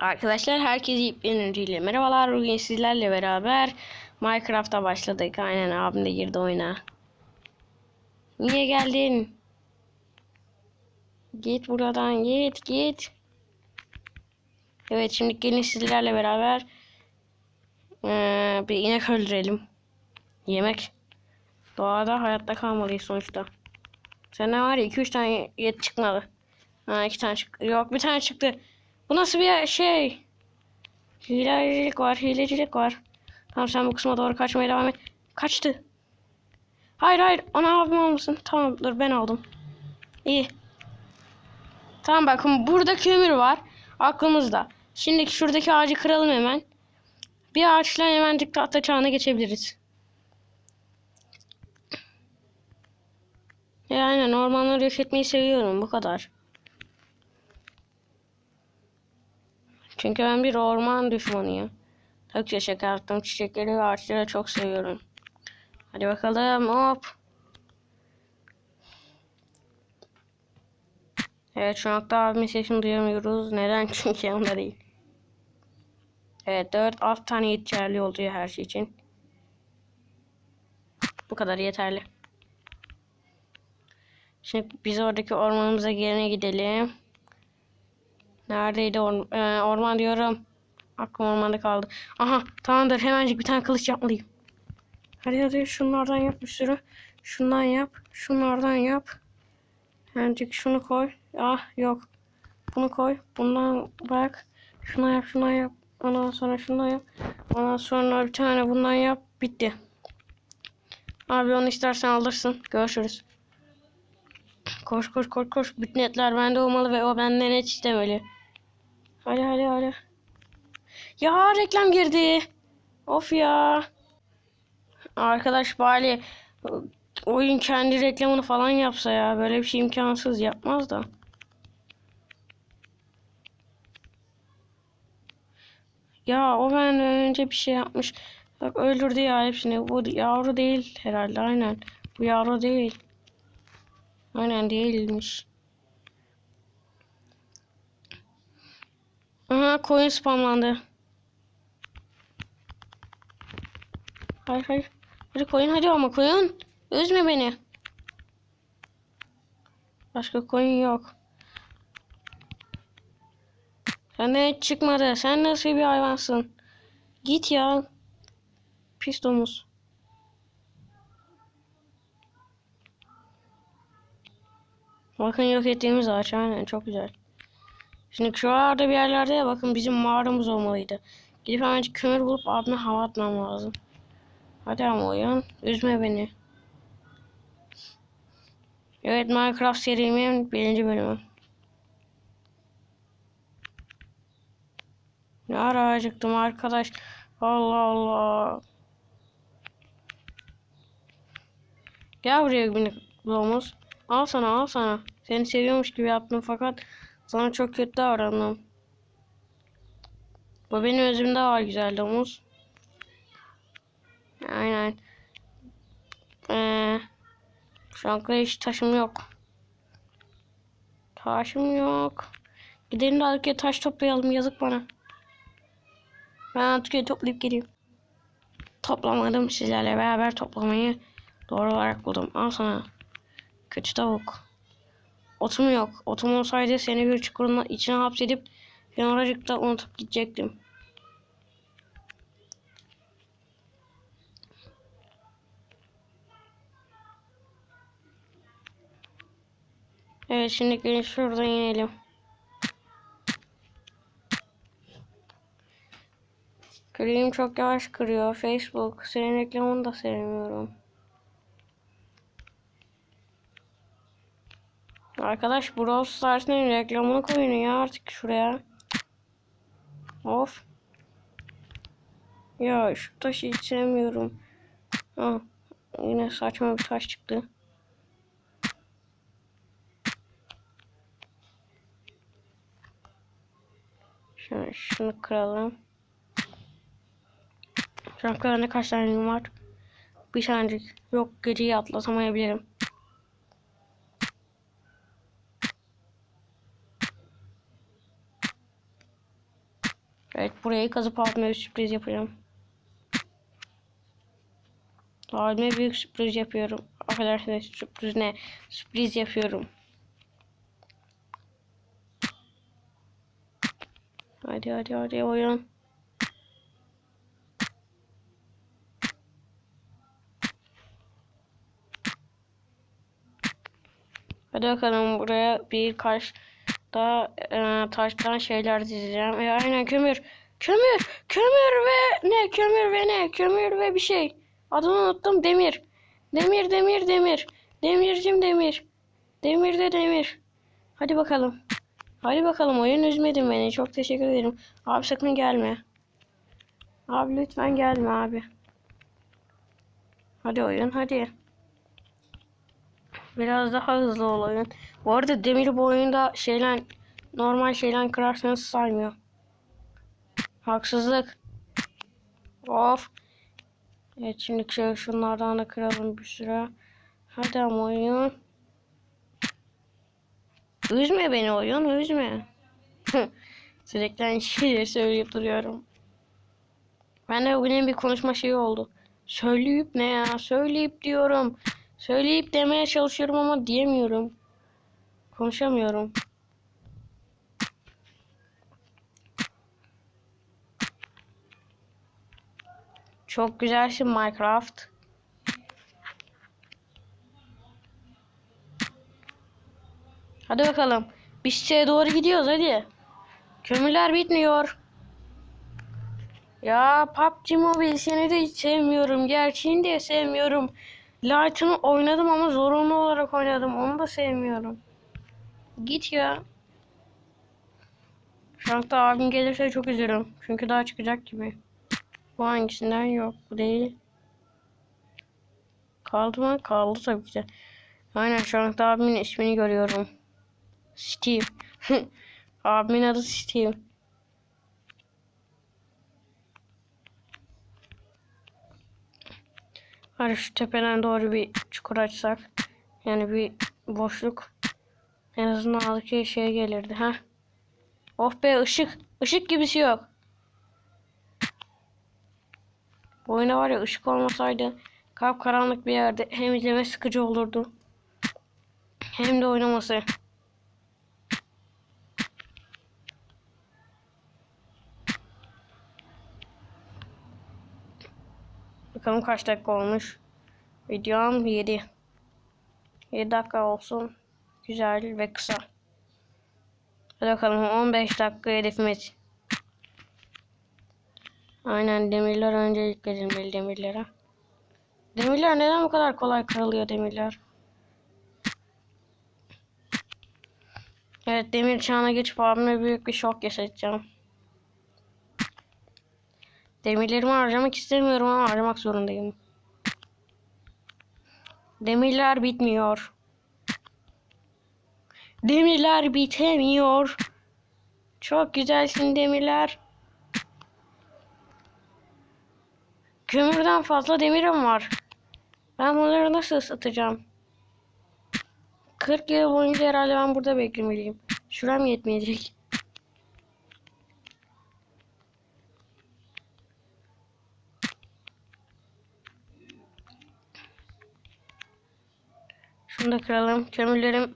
Arkadaşlar herkese yepyeni merhabalar. Bugün sizlerle beraber Minecraft'a başladık. Aynen abim de girdi oyuna. Niye geldin? Git buradan git git. Evet şimdi gelin sizlerle beraber eee, bir inek öldürelim. Yemek. Doğada hayatta kalmalıyız sonuçta. Senden var ya 2-3 tane yet çıkmadı. Ha 2 tane çıktı. Yok bir tane çıktı. Bu nasıl bir şey? Hilecilik var, hilecilik var. Tamam sen bu kısma doğru kaçmaya devam et. Kaçtı. Hayır hayır, ona abim almasın. Tamam dur ben aldım. İyi. Tamam bakın burada kömür var. Aklımızda. Şimdi şuradaki ağacı kıralım hemen. Bir ağaçla hemen tahta çağına geçebiliriz. Yani ormanları yok etmeyi seviyorum bu kadar. Çünkü ben bir orman düşmanıyım. Şaka yaptım. Çiçekleri ve ağaçları çok seviyorum. Hadi bakalım hop. Evet şu anda abimin sesini duyamıyoruz. Neden? Çünkü yanında değil. Evet 4 alt tane yeterli oluyor her şey için. Bu kadar yeterli. Şimdi biz oradaki ormanımıza geri gidelim. Neredeydi or e, orman diyorum. Aklım ormanda kaldı. Aha tamamdır hemencik bir tane kılıç yapmalıyım. Hadi hadi şunlardan yap bir sürü. Şundan yap. Şunlardan yap. Hemencik şunu koy. Ah yok. Bunu koy. Bundan bak. Şuna yap şuna yap. Ondan sonra şundan yap. Ondan sonra bir tane bundan yap. Bitti. Abi onu istersen alırsın. Görüşürüz. Koş koş koş koş. Bütün etler bende olmalı ve o benden et istemeli. Hadi hadi hadi. Ya reklam girdi. Of ya. Arkadaş bari oyun kendi reklamını falan yapsa ya. Böyle bir şey imkansız yapmaz da. Ya o benden önce bir şey yapmış. Bak öldürdü ya hepsini. Bu yavru değil herhalde aynen. Bu yavru değil. Aynen değilmiş. Aha koyun spamlandı. Hayır hayır. Hadi koyun hadi ama koyun. Üzme beni. Başka koyun yok. Senden hiç çıkmadı. Sen nasıl bir hayvansın? Git ya. Pis domuz. Bakın yok ettiğimiz ağaç aynen çok güzel. Şimdi şuralarda bir yerlerde ya bakın bizim mağaramız olmalıydı. Gidip hemen kömür bulup abime hava atmam lazım. Hadi ama uyan. Üzme beni. Evet Minecraft serimin birinci bölümü. Ne ara acıktım arkadaş. Allah Allah. Gel buraya minik domuz. Al sana al sana. Seni seviyormuş gibi yaptım fakat sana çok kötü davrandım. Bu benim özümde var güzel domuz. Aynen. Ee, şu an hiç taşım yok. Taşım yok. Gidelim de arkaya taş toplayalım yazık bana. Ben artık toplayıp geleyim. Toplamadım sizlerle beraber toplamayı doğru olarak buldum. Al sana. Kötü tavuk. Otum yok. Otum olsaydı seni bir çukurun içine hapsedip ben oracıkta unutup gidecektim. Evet şimdi gelin şuradan inelim. Kırayım çok yavaş kırıyor. Facebook. Senin reklamını da sevmiyorum. Arkadaş Brawl Stars'ın reklamını koyun ya artık şuraya. Of. Ya şu taşı hiç sevmiyorum. Ha, yine saçma bir taş çıktı. Şunu, şunu kıralım. Şu an kaç tane var? Bir tanecik. Yok geceyi atlatamayabilirim. Burayı kazıp abime bir sürpriz yapacağım. Abime büyük sürpriz yapıyorum. Affedersiniz sürpriz ne? Sürpriz yapıyorum. Hadi hadi hadi oyun. Hadi bakalım buraya birkaç da e, taştan şeyler dizeceğim. E, aynen kömür. Kömür. Kömür ve ne? Kömür ve ne? Kömür ve bir şey. Adını unuttum. Demir. Demir demir demir. Demircim demir. Demir de demir. Hadi bakalım. Hadi bakalım oyun üzmedin beni. Çok teşekkür ederim. Abi sakın gelme. Abi lütfen gelme abi. Hadi oyun hadi. Biraz daha hızlı ol oyun. Bu arada demir bu oyunda şeyler normal şeyler kırarsanız saymıyor. Haksızlık. Of. Evet şimdi şöyle şunlardan da kıralım bir sürü. Hadi ama oyun. Üzme beni oyun üzme. Sürekli aynı şeyleri söyleyip duruyorum. Ben de bugün bir konuşma şeyi oldu. Söyleyip ne ya? Söyleyip diyorum. Söyleyip demeye çalışıyorum ama diyemiyorum. Konuşamıyorum. Çok güzelsin Minecraft. Hadi bakalım. Biz şeye doğru gidiyoruz hadi. Kömürler bitmiyor. Ya PUBG Mobile seni de hiç sevmiyorum. Gerçeğini de sevmiyorum. Light'ını oynadım ama zorunlu olarak oynadım. Onu da sevmiyorum. Git ya. Şu anda abim gelirse çok üzülürüm. Çünkü daha çıkacak gibi. Bu hangisinden yok. Bu değil. Kaldı mı? Kaldı tabii ki de. Aynen şu anda abimin ismini görüyorum. Steve. abimin adı Steve. Hadi şu tepeden doğru bir çukur açsak. Yani bir boşluk. En azından aldıkça şeye gelirdi. ha. Oh be ışık. Işık gibisi yok. Bu oyunda var ya ışık olmasaydı karanlık bir yerde hem izleme sıkıcı olurdu. Hem de oynaması. Bakalım kaç dakika olmuş. Videom 7. 7 dakika olsun. Güzel ve kısa. Hadi bakalım 15 dakika hedefimiz. Aynen demirler öncelik verilmeli demirlere. Demirler neden bu kadar kolay kırılıyor demirler? Evet demir çağına geçip abime büyük bir şok yaşatacağım. Demirlerimi harcamak istemiyorum ama harcamak zorundayım. Demirler bitmiyor. Demirler bitemiyor. Çok güzelsin demirler. Kömürden fazla demirim var. Ben bunları nasıl ısıtacağım? 40 yıl boyunca herhalde ben burada beklemeliyim. Şuram yetmeyecek. Şunu da kıralım. Kömürlerim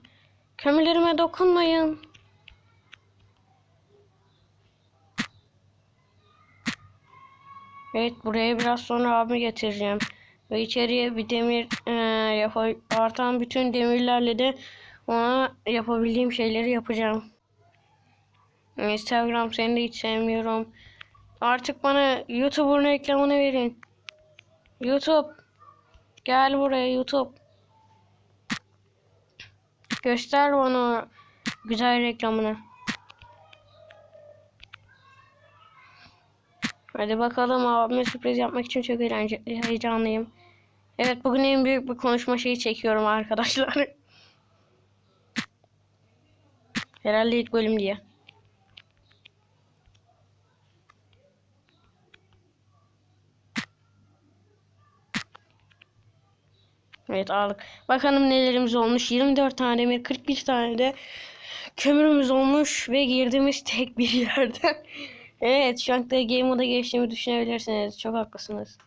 kömürlerime dokunmayın. Evet buraya biraz sonra abimi getireceğim. Ve içeriye bir demir e, yap artan bütün demirlerle de ona yapabildiğim şeyleri yapacağım. Instagram seni de hiç sevmiyorum. Artık bana YouTube'un reklamını verin. YouTube. Gel buraya YouTube. Göster bana güzel reklamını. Hadi bakalım abime sürpriz yapmak için çok eğlenceli, heyecanlıyım. Evet bugün en büyük bir konuşma şeyi çekiyorum arkadaşlar. Herhalde ilk bölüm diye. Evet aldık. Bakalım nelerimiz olmuş. 24 tane demir, 41 tane de kömürümüz olmuş ve girdiğimiz tek bir yerden Evet şu anda game moda geçtiğimi düşünebilirsiniz. Çok haklısınız.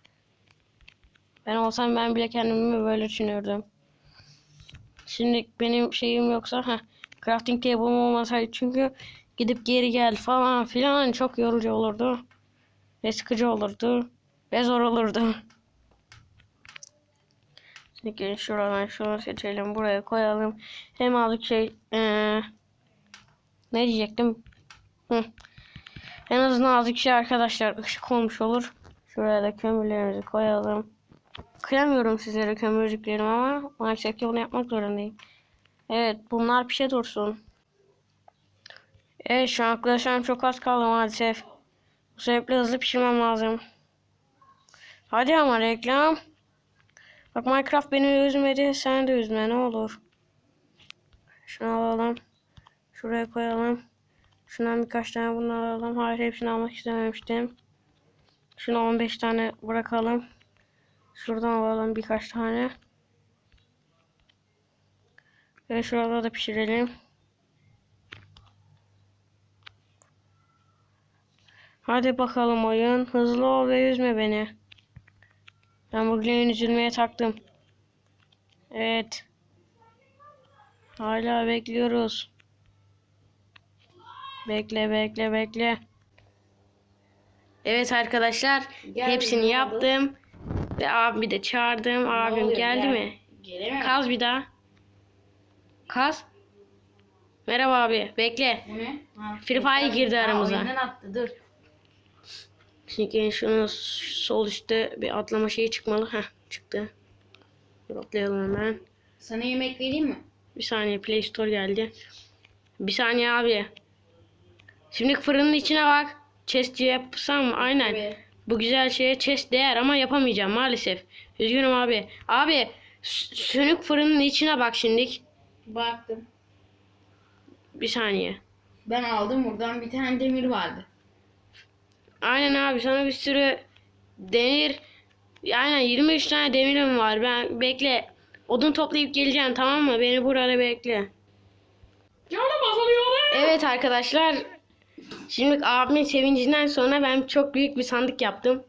Ben olsam ben bile kendimi böyle düşünürdüm. Şimdi benim şeyim yoksa ha crafting table'ım olmasaydı çünkü gidip geri gel falan filan çok yorucu olurdu. Ve sıkıcı olurdu. Ve zor olurdu. Şimdi şuradan şunu seçelim. Buraya koyalım. Hem aldık şey eee, ne diyecektim? Hı. En azından azıcık şey arkadaşlar ışık olmuş olur. Şuraya da kömürlerimizi koyalım. Kıyamıyorum sizlere kömürcüklerim ama maalesef ki bunu yapmak zorundayım. Evet bunlar pişe dursun. Evet şu an arkadaşlarım çok az kaldı maalesef. Bu sebeple hızlı pişirmem lazım. Hadi ama reklam. Bak Minecraft beni üzmedi. Sen de üzme ne olur. Şunu alalım. Şuraya koyalım. Şundan birkaç tane bunu alalım. Hayır hepsini almak istememiştim. Şunu 15 tane bırakalım. Şuradan alalım birkaç tane. Ve şurada da pişirelim. Hadi bakalım oyun. Hızlı ol ve üzme beni. Ben bugün üzülmeye taktım. Evet. Hala bekliyoruz. Bekle bekle bekle. Evet arkadaşlar Gel, hepsini ne oldu? yaptım. Ve abimi de çağırdım. Abim oluyor, geldi gel. mi? Gelemem. Kaz bir daha. Kaz. Merhaba abi. Bekle. Bu ne? Ha, Free Fire girdi aramıza. oyundan attı dur. Şimdi şunu sol üstte bir atlama şeyi çıkmalı. Heh çıktı. Dur atlayalım hemen. Sana yemek vereyim mi? Bir saniye Play Store geldi. Bir saniye abi. Şimdi fırının içine bak. Chest yapsam mı? Aynen. Tabii. Bu güzel şeye chest değer ama yapamayacağım maalesef. Üzgünüm abi. Abi sönük fırının içine bak şimdilik. Baktım. Bir saniye. Ben aldım buradan bir tane demir vardı. Aynen abi sana bir sürü demir aynen 23 tane demirim var. Ben bekle. Odun toplayıp geleceğim tamam mı? Beni burada bekle. Canım azalıyor. Evet arkadaşlar. Şimdi abimin sevincinden sonra ben çok büyük bir sandık yaptım.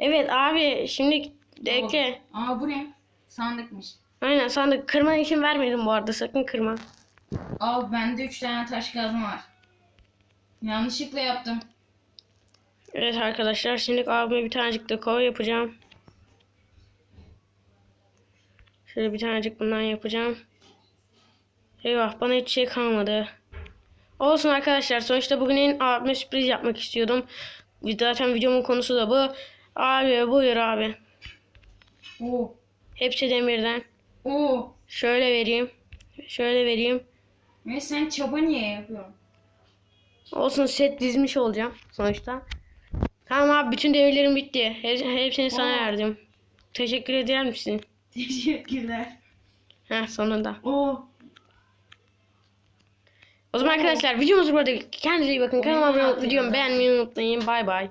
Evet abi şimdi bekle. Aa bu ne? Sandıkmış. Aynen sandık kırman için vermedim bu arada sakın kırma. Al bende 3 tane taş kazma var. Yanlışlıkla yaptım. Evet arkadaşlar şimdi abime bir tanecik de kova yapacağım. Şöyle bir tanecik bundan yapacağım. Eyvah bana hiç şey kalmadı. Olsun arkadaşlar sonuçta bugün abime sürpriz yapmak istiyordum. Zaten videomun konusu da bu. Abi buyur abi. Oo. Hepsi demirden. Oo. Şöyle vereyim. Şöyle vereyim. Ve sen çaba niye yapıyorsun? Olsun set dizmiş olacağım sonuçta. Tamam abi bütün demirlerim bitti. Hep- Hepsini sana Aa. verdim. Teşekkür eder misin? Teşekkürler. Heh sonunda. Oo. O zaman arkadaşlar videomuz burada. Kendinize iyi bakın. Kanalıma abone olup videomu beğenmeyi unutmayın. Bay bay.